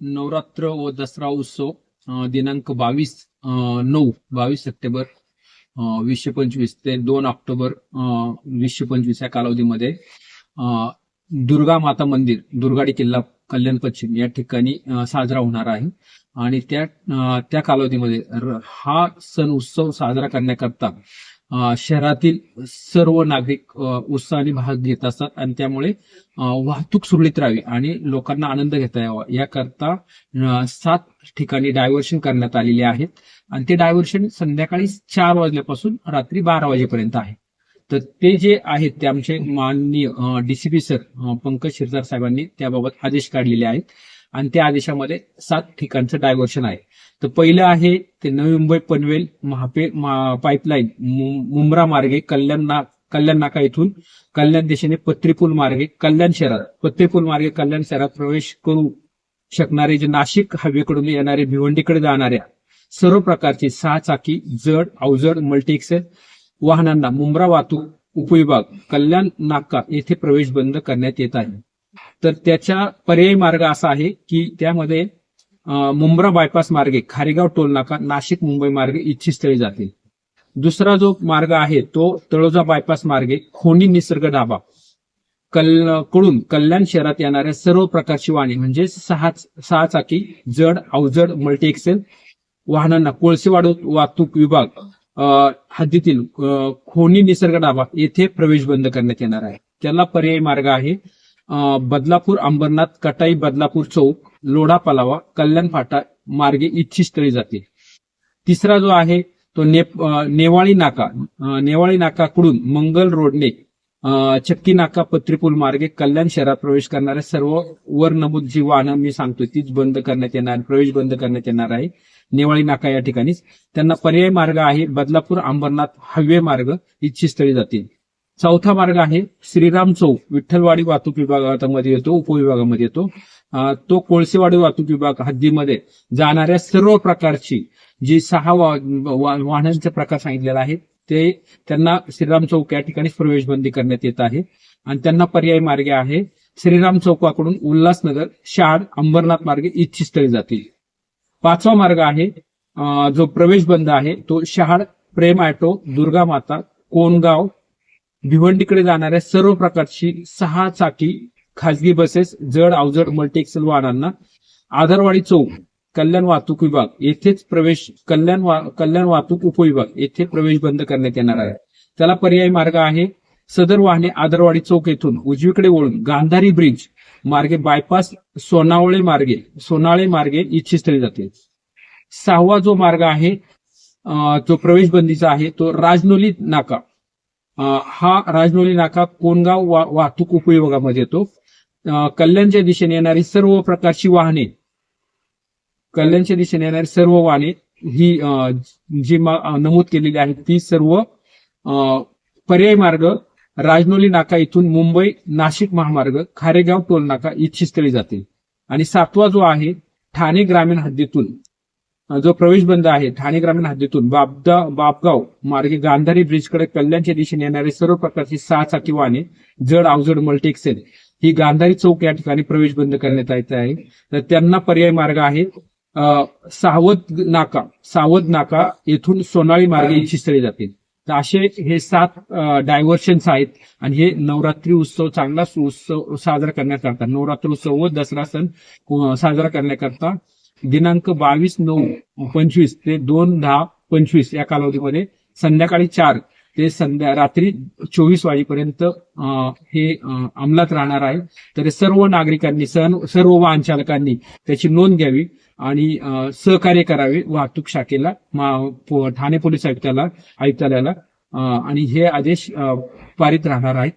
नवरात्र व दसरा उत्सव दिनांक बावीस नऊ बावीस सप्टेंबर वीसशे पंचवीस ते दोन ऑक्टोबर अं, वीसशे पंचवीस या कालावधीमध्ये अं, दुर्गा माता मंदिर दुर्गाडी किल्ला कल्याण पश्चिम या ठिकाणी साजरा होणार आहे. आणि त्या त्या कालावधीमध्ये हा सण उत्सव साजरा करण्याकरता शहरातील सर्व नागरिक उत्साहाने भाग घेत असतात आणि त्यामुळे वाहतूक सुरळीत राहावी आणि लोकांना आनंद घेता यावा. याकरता सात ठिकाणी डायव्हर्शन करण्यात आलेले आहेत आणि ते डायव्हर्शन संध्याकाळी चार वाजल्यापासून रात्री बारा वाजेपर्यंत आहे. तर ते जे आहेत ते आमचे माननीय डीसीपी सर पंकज शिरदार साहेबांनी त्याबाबत आदेश काढलेले आहेत. आणि त्या आदेशामध्ये सात ठिकाणचं डायव्हर्शन आहे. तर पहिलं आहे ते नवी मुंबई पनवेल महापे पाईपलाईन मुंब्रा मार्गे कल्याण ना कल्याण नाका इथून कल्याण दिशेने पत्रीपूल मार्गे कल्याण शहरात. पत्रीपूल मार्गे कल्याण शहरात प्रवेश करू शकणारे जे नाशिक हवेकडून येणारे भिवंडीकडे जाणाऱ्या सर्व प्रकारची सहा चाकी जड अवजड मल्टी एक्सेल वाहनांना मुंब्रा वाहतूक उपविभाग कल्याण नाका येथे प्रवेश बंद करण्यात येत आहे. तर त्याच्या पर्यायी मार्ग असा आहे की त्यामध्ये मुंब्रा बायपास मार्गे खारेगाव टोल नाका नाशिक मुंबई मार्गे इच्छितस्थळी जातील. दुसरा जो मार्ग आहे तो तळोजा बायपास मार्गे खोनी निसर्ग ढाबा. कलकडून कल्याण शहरात येणाऱ्या सर्व प्रकारची वाहने म्हणजे सहा सहा चाकी जड अवजड मल्टी एक्सेल वाहनांना कोळसेवाडू वाहतूक विभाग हद्दीतील खोनी निसर्ग डाबा येथे प्रवेश बंद करण्यात येणार आहे. त्याला पर्यायी मार्ग आहे. बदलापूर अंबरनाथ कटाई बदलापूर चौक लोढा पलावा कल्याण फाटा मार्गे इच्छितस्थळी जातील. तिसरा जो आहे तो ने नेवाळी नाका नेवाळी नाकाकडून मंगल रोडने चक्की नाका पत्रीपूल मार्गे कल्याण शहरात प्रवेश करणाऱ्या सर्व वर नमूद जी वाहनं मी सांगतो तीच बंद करण्यात येणार प्रवेश बंद करण्यात येणार आहे. नेवाळी नाका या ठिकाणीच. त्यांना पर्यायी मार्ग आहे बदलापूर अंबरनाथ हवे मार्ग इच्छितस्थळी जातील. चौथा मार्ग आहे श्रीराम चौक विठ्ठलवाडी वाहतूक विभागामध्ये येतो उपविभागामध्ये येतो. तो कोळसेवाडी वाहतूक विभाग हद्दीमध्ये जाणाऱ्या सर्व प्रकारची जी सहा वा- वाहनांचे प्रकार सांगितलेले आहेत ते त्यांना श्रीराम चौक या ठिकाणी प्रवेश बंदी करण्यात येत आहे. आणि त्यांना पर्यायी मार्ग आहे श्रीराम चौकाकडून उल्हासनगर शाड अंबरनाथ मार्गे इच्छितस्थळी जातील. पाचवा मार्ग आहे जो प्रवेश बंद आहे तो शहाड प्रेम ऑटो दुर्गा माता कोणगाव भिवंडीकडे जाणाऱ्या सर्व प्रकारची सहा चाकी खासगी बसेस जड अवजड मल्टीएक्सल वाहनांना आधारवाडी चौक कल्याण वाहतूक विभाग येथेच प्रवेश कल्याण वा- कल्याण वाहतूक उपविभाग येथे प्रवेश बंद करण्यात येणार आहे. त्याला पर्यायी मार्ग आहे. सदर वाहने आदरवाडी चौक येथून उजवीकडे वळून गांधारी ब्रिज मार्गे बायपास सोनावळे मार्गे सोनाळे मार्गे इच्छितस्थळी जाते. सहावा जो मार्ग आहे जो प्रवेश बंदीचा आहे तो राजनोली नाका. हा राजनोली नाका कोणगाव वाहतूक उपयोगामध्ये येतो. कल्याणच्या दिशेने येणारी सर्व प्रकारची वाहने कल्याणच्या दिशेने येणारी सर्व वाहने ही अं, जी नमूद केलेली आहेत ती सर्व अं, पर्यायी मार्ग राजनोली नाका इथून मुंबई नाशिक महामार्ग खारेगाव टोल नाका इच्छितस्थळी जातील. आणि सातवा जो आहे ठाणे ग्रामीण हद्दीतून जो प्रवेश बंद आहे ठाणे ग्रामीण हद्दीतून बाबदा बापगाव मार्गे गांधारी ब्रिजकडे कल्याणच्या दिशेने येणारे सर्व प्रकारची सहा चाकी वाहने जड अवजड मल्टीएक्सेल ही गांधारी चौक या ठिकाणी प्रवेश बंद करण्यात येत आहे. तर त्यांना पर्यायी मार्ग आहे अं, सावध नाका सावध नाका येथून सोनाळी मार्गे इच्छितस्थळी जातील. तर असे हे सात डायव्हर्शन्स आहेत आणि हे नवरात्री उत्सव चांगला उत्सव साजरा करण्याकरता नवरात्र उत्सव व दसरा सण साजरा करण्याकरता दिनांक बावीस नऊ पंचवीस ते दोन दहा पंचवीस या कालावधीमध्ये संध्याकाळी चार ते संध्या रात्री चोवीस वाजेपर्यंत हे अंमलात राहणार आहे. तर सर्व नागरिकांनी सर्व वाहन चालकांनी त्याची नोंद घ्यावी आणि सहकार्य करावे वाहतूक शाखेला ठाणे पोलीस आयुक्ताला आयुक्तालयाला आणि हे आदेश पारित राहणार आहेत.